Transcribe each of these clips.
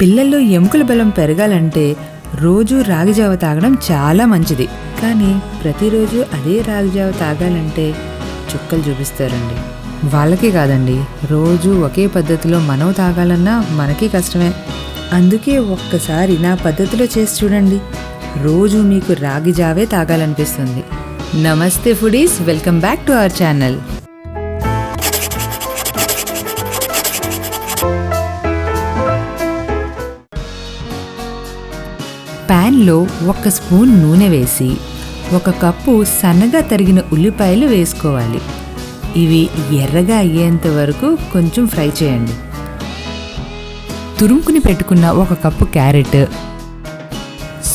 పిల్లల్లో ఎముకల బలం పెరగాలంటే రోజు రాగి జావ తాగడం చాలా మంచిది. కానీ ప్రతిరోజు అదే రాగి జావ తాగాలంటే చుక్కలు చూపిస్తారండి. వాళ్ళకే కాదండి రోజు ఒకే పద్ధతిలో మనం తాగాలన్నా మనకి కష్టమే. అందుకే ఒక్కసారి నా పద్ధతిలో చేసి చూడండి. రోజు మీకు రాగి జావే తాగాలనిపిస్తుంది. నమస్తే foodies welcome back to our channel. ప్యాన్లో ఒక స్పూన్ నూనె వేసి ఒక కప్పు సన్నగా తరిగిన ఉల్లిపాయలు వేసుకోవాలి. ఇవి ఎర్రగా అయ్యేంత వరకు కొంచెం ఫ్రై చేయండి. తురుముకుని పెట్టుకున్న ఒక కప్పు క్యారెట్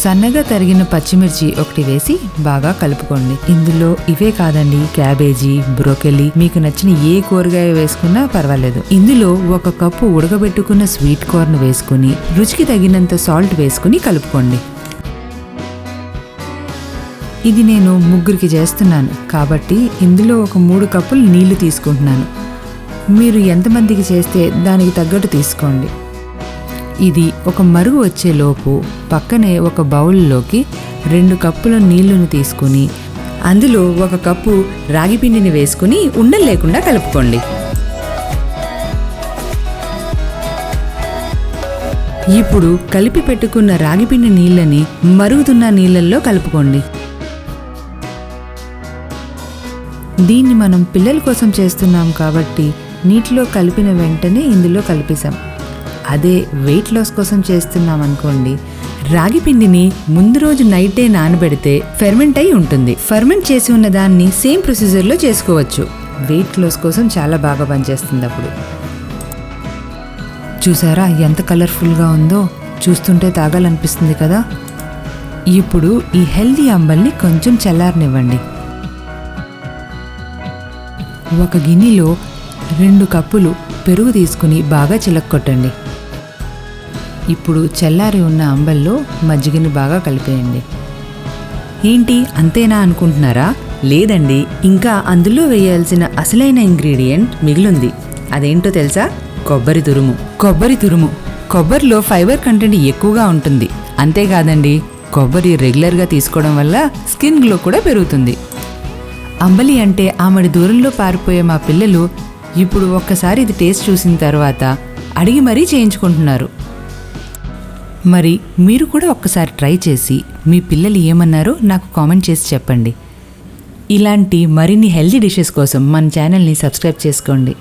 సన్నగా తరిగిన పచ్చిమిర్చి ఒకటి వేసి బాగా కలుపుకోండి. ఇందులో ఇవే కాదండి క్యాబేజీ బ్రోకెలీ మీకు నచ్చిన ఏ కూరగాయ వేసుకున్నా పర్వాలేదు. ఇందులో ఒక కప్పు ఉడకబెట్టుకున్న స్వీట్ కార్న్ వేసుకుని రుచికి తగినంత సాల్ట్ వేసుకుని కలుపుకోండి. ఇది నేను ముగ్గురికి చేస్తున్నాను. కాబట్టి ఇందులో ఒక మూడు కప్పులు నీళ్ళు తీసుకుంటున్నాను. మీరు ఎంతమందికి చేస్తే దానికి తగ్గట్టు తీసుకోండి. ఇది ఒక మరుగు వచ్చేలోపు పక్కనే ఒక బౌల్లోకి రెండు కప్పుల నీళ్ళను తీసుకుని అందులో ఒక కప్పు రాగి పిండిని వేసుకుని ఉండలు లేకుండా కలుపుకోండి. ఇప్పుడు కలిపి పెట్టుకున్న రాగిపిండి నీళ్ళని మరుగుతున్న నీళ్ళల్లో కలుపుకోండి. దీన్ని మనం పిల్లల కోసం చేస్తున్నాం కాబట్టి నీటిలో కలిపిన వెంటనే ఇందులో కలిపేశాం. అదే వెయిట్ లాస్ కోసం చేస్తున్నాం అనుకోండి. రాగి పిండిని ముందు రోజు నైటే నానబెడితే ఫెర్మెంట్ అయి ఉంటుంది. ఫెర్మెంట్ చేసి ఉన్న దాన్ని సేమ్ ప్రొసీజర్లో చేసుకోవచ్చు. వెయిట్ లాస్ కోసం చాలా బాగా పనిచేస్తుంది అప్పుడు. చూసారా ఎంత కలర్ఫుల్గా ఉందో? చూస్తుంటే తాగాలనిపిస్తుంది కదా? ఇప్పుడు ఈ హెల్దీ అంబల్ని కొంచెం చల్లారనివ్వండి. ఒక గిన్నెలో రెండు కప్పులు పెరుగు తీసుకుని బాగా చిలక్కొట్టండి. ఇప్పుడు చల్లారి ఉన్న అంబల్లో మజ్జిగని బాగా కలిపేయండి. ఏంటి అంతేనా అనుకుంటున్నారా? లేదండి ఇంకా అందులో వేయాల్సిన అసలైన ఇంగ్రీడియంట్ మిగిలింది. అదేంటో తెలుసా? కొబ్బరి తురుము. కొబ్బరి తురుము. కొబ్బరిలో ఫైబర్ కంటెంట్ ఎక్కువగా ఉంటుంది. అంతేకాదండి కొబ్బరి రెగ్యులర్గా తీసుకోవడం వల్ల స్కిన్ గ్లో కూడా పెరుగుతుంది. అంబలి అంటే ఆమెడి దూరంలో పారిపోయే మా పిల్లలు ఇప్పుడు ఒక్కసారి ఇది టేస్ట్ చూసిన తర్వాత అడిగి మరీ చేయించుకుంటున్నారు. మరి మీరు కూడా ఒక్కసారి ట్రై చేసి మీ పిల్లలు ఏమన్నారో నాకు కామెంట్ చేసి చెప్పండి. ఇలాంటి మరిన్ని హెల్దీ డిషెస్ కోసం మన ఛానల్ని సబ్స్క్రైబ్ చేసుకోండి.